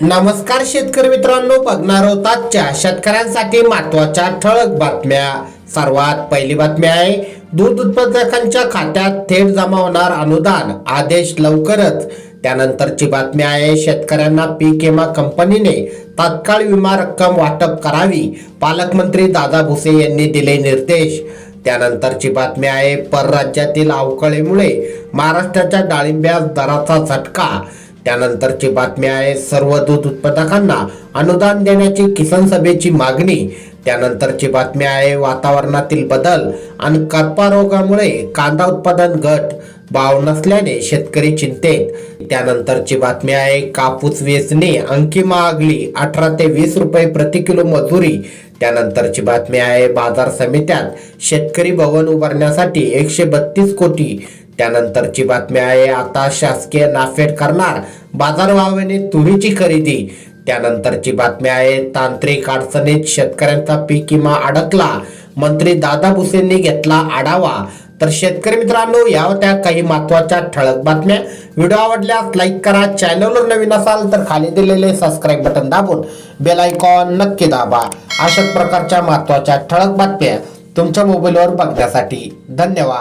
नमस्कार शेतकरी मित्रांनो बघणार आहोत आजच्या शेतकऱ्यांसाठी महत्त्वाच्या ठळक बातम्या. सर्वात पहिली बातमी आहे दूध उत्पादकांच्या खात्यात थेट जमा होणार अनुदान आदेश लवकरच. त्यानंतरची बातमी आहे शेतकऱ्यांना पीक विमा कंपनीने तात्काळ विमा रक्कम वाटप करावी पालकमंत्री दादा भुसे यांनी दिले निर्देश. त्यानंतरची बातमी आहे परराज्यातील अवकळीमुळे महाराष्ट्राच्या डाळिंब्या दराचा झटका. त्यानंतरची बातमी आहे सर्व दूध उत्पादकांना अनुदान देण्याची किसान सभेची मागणी. त्यानंतरची बातमी आहे वातावरणातील बदल आणि कर्पारोगामुळे कांदा उत्पादन घट भाव नसल्याने शेतकरी चिंतेत. त्यानंतरची बातमी आहे कापूस वेचणे अंकी महागली अठरा ते वीस रुपये प्रति किलो मजुरी. त्यानंतरची बातमी आहे बाजार समित्यात शेतकरी भवन उभारण्यासाठी एकशे बत्तीस कोटी. त्यानंतरची बातमी आहे आता शासकीय नाफेड करणार बाजारभावाने तुरीची खरेदी. त्यानंतरची बातमी आहे तांत्रिक अडचणीत शेतकऱ्यांचा पीक विमा अडकला. मंत्री दादा भुसेंनी घेतला आढावा. तर शेतकरी मित्रांनो या होत्या काही महत्त्वाच्या ठळक बातम्या. व्हिडिओ आवडल्यास लाईक करा. चॅनलवर नवीन असाल तर खाली दिलेले सबस्क्राईब बटन दाबून बेल आयकॉन नक्की दाबा. अशाच प्रकारच्या महत्त्वाच्या ठळक बातम्या तुमच्या मोबाईलवर बघण्यासाठी धन्यवाद.